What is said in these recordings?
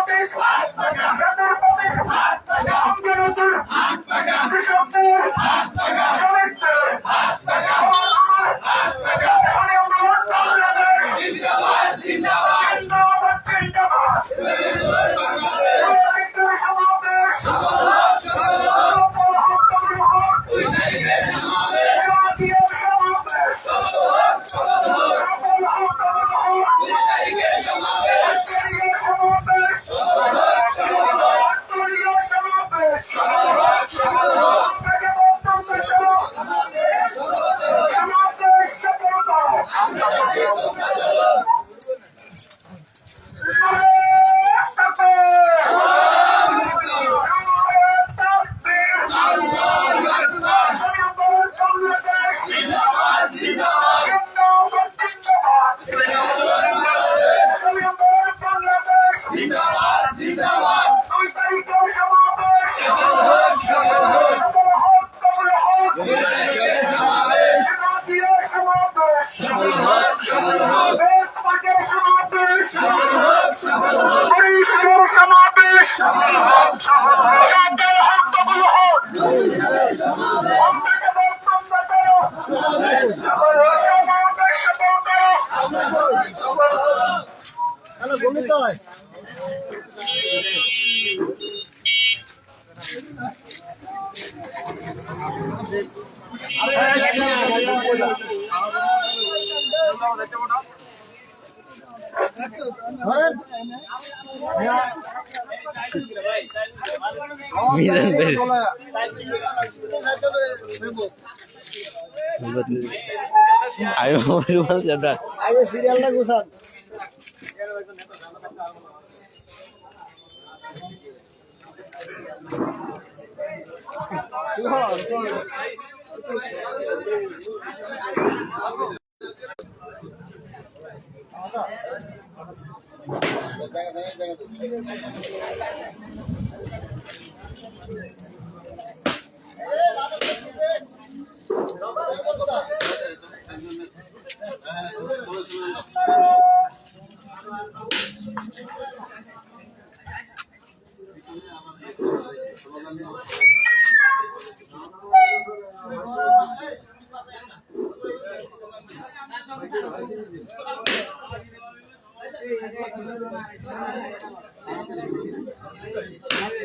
পরিষ্কার সমাবেশ সফল হোক কবল হোক অমৃত বলতাম সমাবেশ সফল করো হ্যালো বলিত মিজান ভাই আমি মোবাইল সিরিয়ালটা গুছান। দেখা দেখা দেখা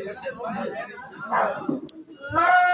Thank you.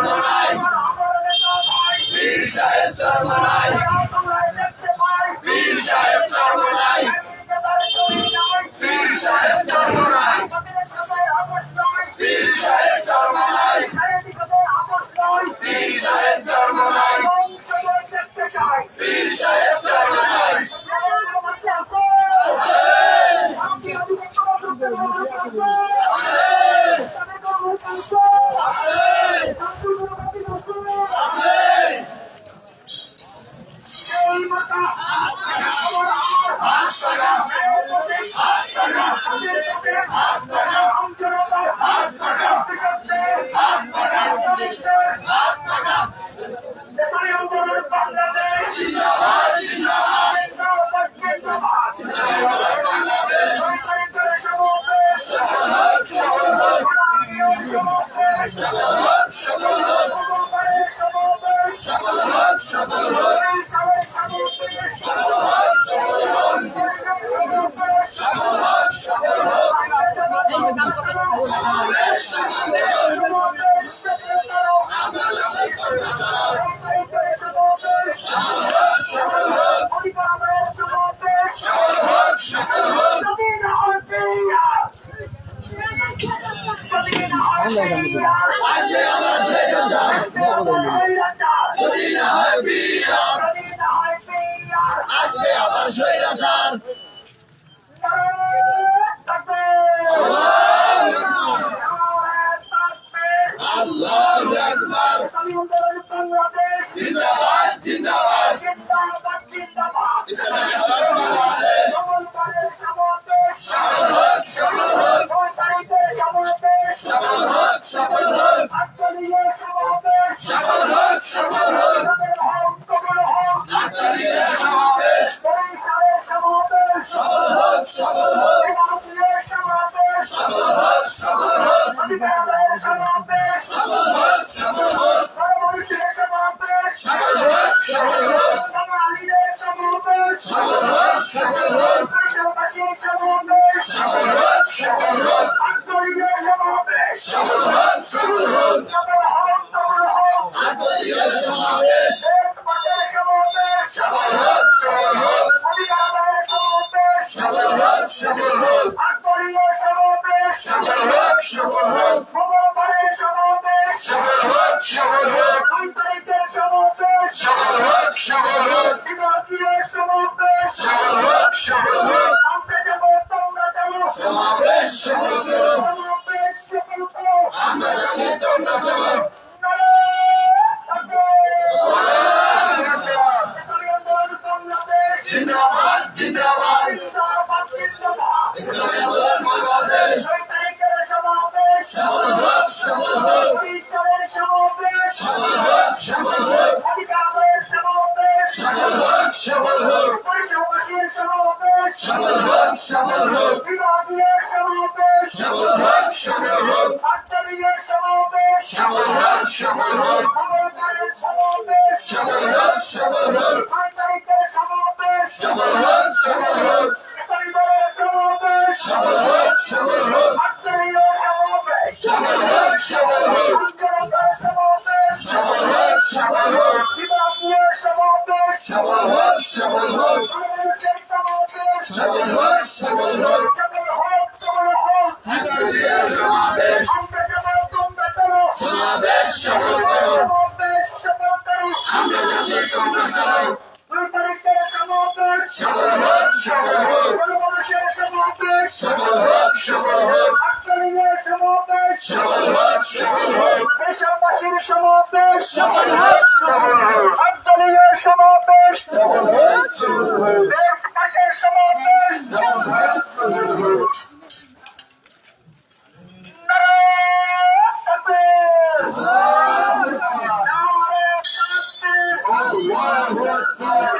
ধর্ম নাই বীর সাহেব ধর্ম আল্লাহু আকবার। জিন্দাবাদ জিন্দাবাদ। ইসলামী আল্লাহর বাংলাদেশ। সকল হোক সকল হোক। সকল হোক সকল হোক। সকল হোক সকল হোক। আত্মনিয়ে সমাবেশ। সকল হোক সকল হোক। সকল হোক সকল হোক। সফল হোক সফল হোক। সফল হোক সফল হোক। সফল হোক সফল হোক। সফল হোক সফল হোক। সফল হোক সফল হোক। সমাবেশ সমাবেশ সফল করো। আমরা যাচ্ছি, তোমরা চলো। সফল হোক সফল হোক। সফল হোক সফল হোক। সফল হোক সফল হোক। দেশবাসীর সমাবেশ সফল হোক সফল হোক। আন্দোলনের সমাবেশ সফল হোক সফল হোক। দেশবাসীর সমাবেশ সফল হোক সফল হোক নারায়ণ তাকবীর!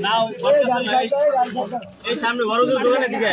নাও এই সামনে বড় দূর দোকানে দিকে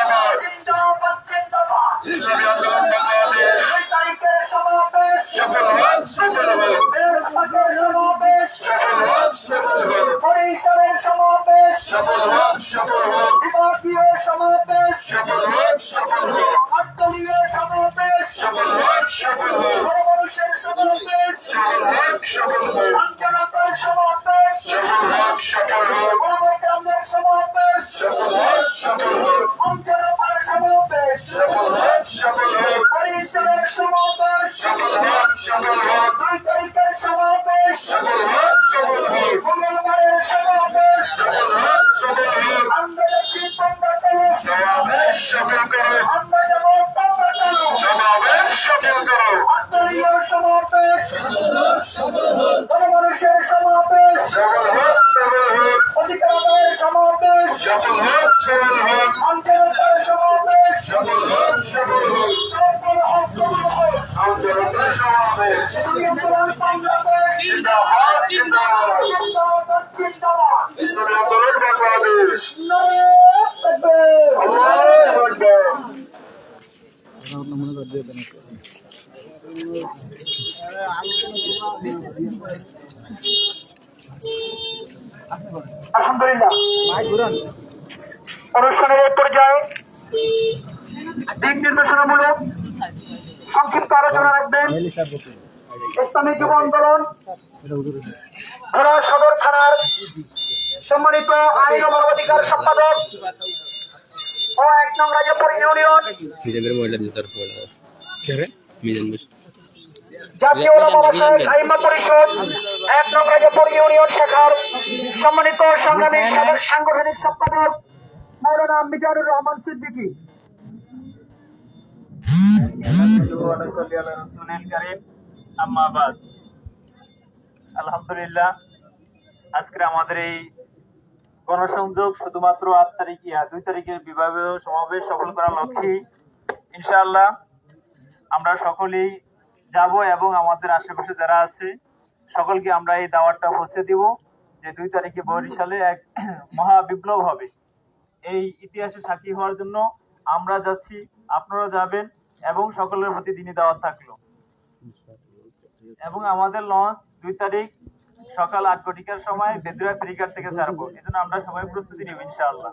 সফল হোক সফল হোক সফল হোক সফল হোক সফল হোক, সফল হোক। আন্দোলনের সমাবেশ। ইসলামী আন্দোলন বাংলাদেশ। জিন্দাবাদ জিন্দাবাদ। জিন্দাবাদ, জিন্দাবাদ। ইসলামী আন্দোলন বাংলাদেশ। নারায়ণ তাকবীর। আল্লাহু আকবার আলহামদুলিল্লাহ অনুষ্ঠানের এই পর্যায়ে দিক নির্দেশনামূলক সংক্ষিপ্ত আলোচনা রাখবেন। ইসলামী যুব আন্দোলন ভোলা সদর থানার সম্মানিত আইন ও মানবাধিকার সম্পাদক ও এক নং রাজাপুর ইউনিয়ন জাতীয় ওলামা পরিষদ এক নং রাজাপুর ইউনিয়ন শাখার সম্মানিত সংগ্রামী সাংগঠনিক সম্পাদক মৌলানা মিজানুর রহমান সিদ্দিকী। আলহামদুলিল্লাহ আজকে আমাদের এই গণসংযোগ শুধুমাত্র আট তারিখে দুই তারিখের বিভাগীয় সমাবেশ সফল করার লক্ষ্যে ইনশাআল্লাহ আমরা সকলেই যাব এবং আমাদের আশেপাশে যারা আছে, সকলকে আমরা এই দাওয়াতটা পৌঁছে দিব যে দুই তারিখে বরিশালে এক মহা বিপ্লব হবে। এই ইতিহাসে সাক্ষী হওয়ার জন্য আমরা যাচ্ছি, আপনারা যাবেন এবং সকলের প্রতি দিনই দাওয়াত থাকল। এবং আমাদের লঞ্চ দুই তারিখ সকাল আট ঘটিকার সময় বেদুয়া ফেরিঘাট থেকে ছাড়বো। এই জন্য আমরা সবাই প্রস্তুতি নেব, ইনশাআল্লাহ।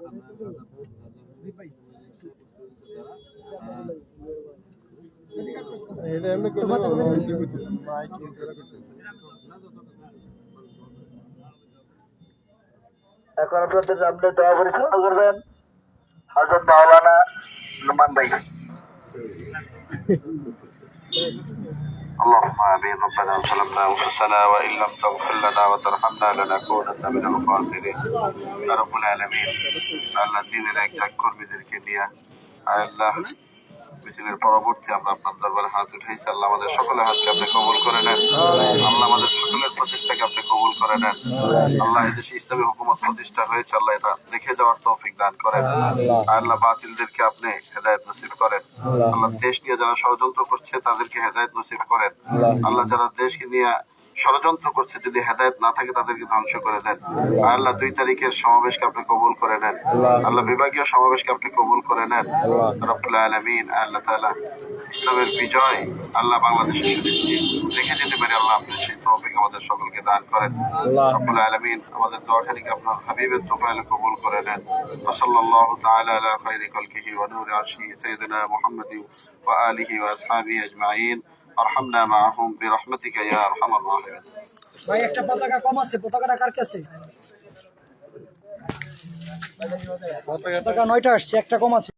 এখন আপনাদের সামনে দোয়া পরিচালনা করবেন হজরত মাওলানা নুমান ভাই اللهم امين ربنا ظلمنا انفسنا وان لم تغفر لنا وترحمنا لنكونن من الخاسرين يا رب العالمين আল্লাহ দিনের এক কর্মীদেরকে নিয়ে আল্লাহ মিছিলের পরবর্তী আমরা আপনার দরবারে হাত উঠাইছি। আল্লাহ আমাদের সকলের হাতকে আপনি কবুল করে নেন। আল্লাহ আমাদের সকলের প্রচেষ্টাকে আপনি কবুল করে নেন। আল্লাহ এই দেশে ইসলামী হুকুমত প্রতিষ্ঠা হয়েছে। আল্লাহ এটা দেখে যাওয়ার তৌফিক দান করেন। আল্লাহ বাতিলদেরকে আপনি হেদায়ত নসিব করেন। আল্লাহ দেশ নিয়ে যারা ষড়যন্ত্র করছে তাদেরকে হেদায়ত নসিব করেন। আল্লাহ যারা দেশকে নিয়ে ষড়যন্ত্র করছে যদি হেদায়ত না থাকে তাদেরকে ধ্বংস করে দেন। আল্লাহ দুই তারিখের সমাবেশকে আপনি কবুল করে নেন। আল্লাহ বিভাগীয় সমাবেশকে আপনি কবুল করে নেন। রব্বুল আলমিন আল্লাহ তাআলা ইসলামের বিজয় আল্লাহ বাংলাদেশের দেখে যেতে পারি। আল্লাহ আপনি সেই তৌফিক আমাদের সকলকে দান করেন। রব্বুল আলমিন আমাদের দোয়াখানিকে আপনার হাবিবের তোফাইলে কবুল করে নেন। ওসল্লাল্লাহু তাআলা আলা খাইরি খালকিহি ওয়া নূরি আরশিহি সাইয়্যিদিনা মুহাম্মাদি ওয়া আলিহি ওয়া আসহাবিহি আজমাইন। ফারহামনা মাআহুম বিরহমাতিকা ইয়া আরহামার রাহিমিন। ভাই একটা পতাকা কম আছে পতাকাটা কার কাছে? পতাকা নয়টা আসছে একটা কম আছে।